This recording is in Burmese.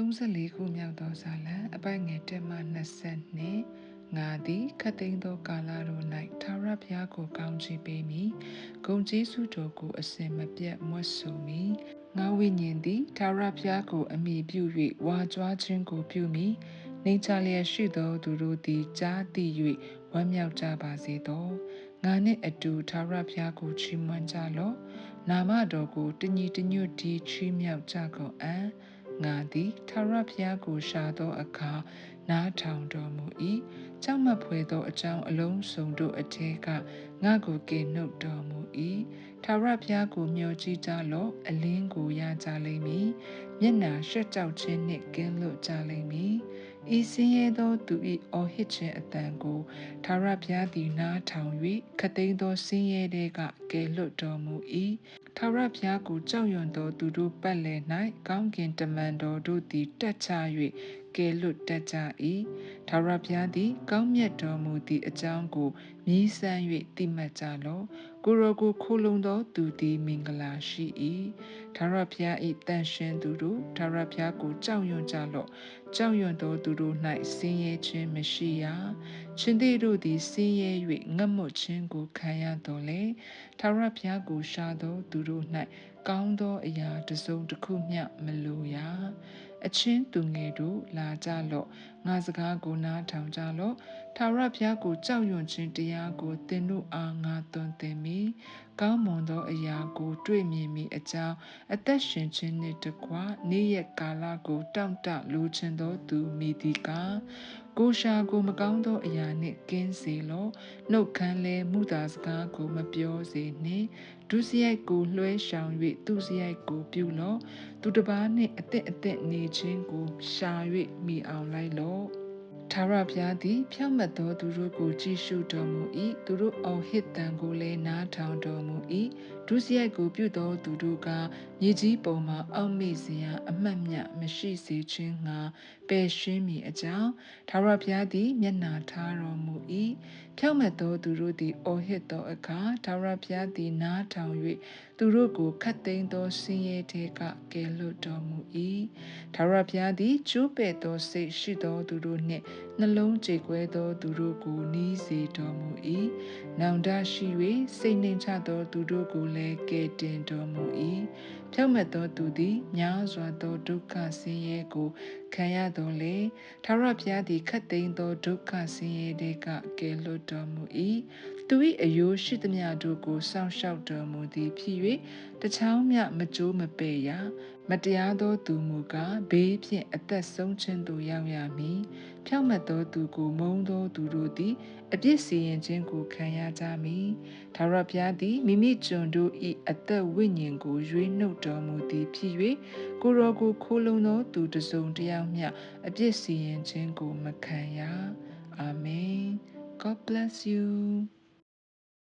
34ခုမြောက်သောဇာလံအပိုက်ငယ်1မှ20ငါသည်ခတ်သိမ်းသောကာလတို့၌ထာဝရဘုရားကိုကောင်းချီးပေးမည်ဂုံကျေးဇူးတော်ကိုအစင်မပြတ်မွတ်ဆိုမည်ငါဝိညာဉ်သည်ထာဝရဘုရားကိုအမိပြု၍ဝါကြွားခြင်းကိုပြုမည်နေချလျက်ရှိသောသူတို့သည်ကြားသိ၍ဝမ်းမြောက်ကြပါစေသောငါနှင့်အတူထာဝရဘုရားကိုချီးမွမ်းကြလော့နာမတော်ကိုတညီတညွတ်တီချီးမြှောက်ကြကုန်အံ့ ငါသည်ထာဝရဘုရားကိုရှာသောအခါနားထောင်တော်မူ၏ကြောက်မက်ဖွယ်သောအကြောင်းအလုံးစုံတို့အထက်ကငါကိုကယ်နှုတ်တော်မူ၏ထာဝရဘုရားကိုမျှော်ကြည့်ကြလော့အလင်းကိုရကြလိမ့်မည်မျက်နာရှက်ကြောက်ခြင်းနှင့်ကင်းလွတ်ကြလိမ့်မည်ဤစင်းရဲသောသူ၏အော်ဟစ်ခြင်းအတန်ကိုထာဝရဘုရားသည်နားထောင်၍ခသိန်းသောစင်းရဲတဲ့ကကယ်လွတ်တော်မူ၏ ထာဝရဘုရားကိုကြောက်ရွံ့သောသူတို့ပတ်လည်၌ကောင်းကင်တမန်တော်တို့သည်တက်ချ၍ ကယ်လွတ်တတ်ကြ၏ထာဝရဘုရားသည် ကောင်းမြတ်တော်မူသည့်အကြောင်းကိုမြည်ဆန်း၍သိမှတ်ကြလော့ကိုရောကိုခိုးလုံသောသူသည်မင်္ဂလာရှိ၏ထာဝရဘုရား၏တန်ရှင်သူတို့ထာဝရဘုရားကိုကြောက်ရွံ့ကြလော့ကြောက်ရွံ့သောသူတို့၌ဆင်းရဲခြင်းမရှိရရှင်သည်တို့သည်ဆင်းရဲ၍ငတ်မွတ်ခြင်းကိုခံရတော်လေထာဝရဘုရားကိုရှာသောသူတို့၌ကောင်းသောအရာတစ်စုံတစ်ခုမျှမလိုရ အချင်းသူငယ်တို့လာကြလော့ငါစကားကိုနားထောင်ကြလော့ထာဝရဘုရားကိုကြောက်ရွံ့ခြင်းတရားကိုသင်တို့အားငါသွန်သင်မိကောင်းမွန်သောအရာကို တွေ့မြင်မိအကြောင်းအသက်ရှင်ခြင်းနှင့်တကွနေ့ရက်ကာလကိုတောင့်တလိုချင်သောသူမိသည်ကားကိုရှာကိုမကောင်းသောအရာနှင့်ကင်းစေလောနှုတ်ခမ်းလဲမူတာစကားကိုမပြောစေနှင့်ဒုစရိုက်ကိုလွှဲရှောင်၍သူစရိုက်ကိုပြုလောသူတစ်ပါးနှင့်အသက်အသက်နေခြင်းကိုရှာ၍မိအောင်လိုက်လောထာဝရဘုရားသည် ဖြောင့်မတ်သောသူတို့ကိုကြည်ရှုတော်မူ၏သူတို့အောင်ဟစ်တံကိုလည်းနားထောင်တော်မူ၏ဒုစရိုက်ကိုပြုသောသူတို့ကမြေကြီးပေါ်မှအောက်မေ့စရာအမှတ်မြမရှိစေခြင်းငှာပယ်ရှင်းမိအကြောင်းထာဝရဘုရားသည် မျက်နာထားတော်မူ၏ဖြောင့်မတ်သောသူတို့သည်အော်ဟစ်သောအခါထာဝရဘုရားသည်နားထောင်၍ သူတို့ကိုခတ်သိမ်းသောဆင်းရဲထဲကကယ်လွတ်တော်မူ၏ထာဝရဘုရားသည်ကျိုးပဲ့သောစိတ်ရှိသောသူတို့နှင့်နှလုံးကြေကွဲသောသူတို့ကိုနီးစေတော်မူ၏နောင်တရှိ၍စိတ်နှိမ်ချသောသူတို့ကိုလည်းကယ်တင်တော်မူ၏ဖြောင့်မတ်သောသူသည်များစွာသောဒုက္ခဆင်းရဲကိုခံရတော်လေထာဝရဘုရားသည်ခတ်သိမ်းသောဒုက္ခဆင်းရဲတွေကကယ်လွတ်တော်မူ၏သူ၏အယိုးရှိသမျှတို့ကိုစောင့်ရှောက်တော်မူသည်ဖြစ်၍တချောင်းမြမကြိုးမပဲ့ရမတရားသောသူမူကားဘေးဖြင့်အသက်ဆုံးခြင်းသို့ရောက်ရမည်ဖြောင့်မတ်သောသူကိုမုန်းသောသူတို့သည်အပြစ်စီရင်ခြင်းကိုခံရကြမည်ဒါရဘုရားသည်မိမိကျွန်တို့၏အသက်ဝိညာဉ်ကိုရွေးနှုတ်တော်မူသည်ဖြစ်၍ကိုရောကိုခိုးလုံသောသူတစ်စုံတစ်ယောက်မျှအပြစ်စီရင်ခြင်းကိုမခံရအာမင် God bless you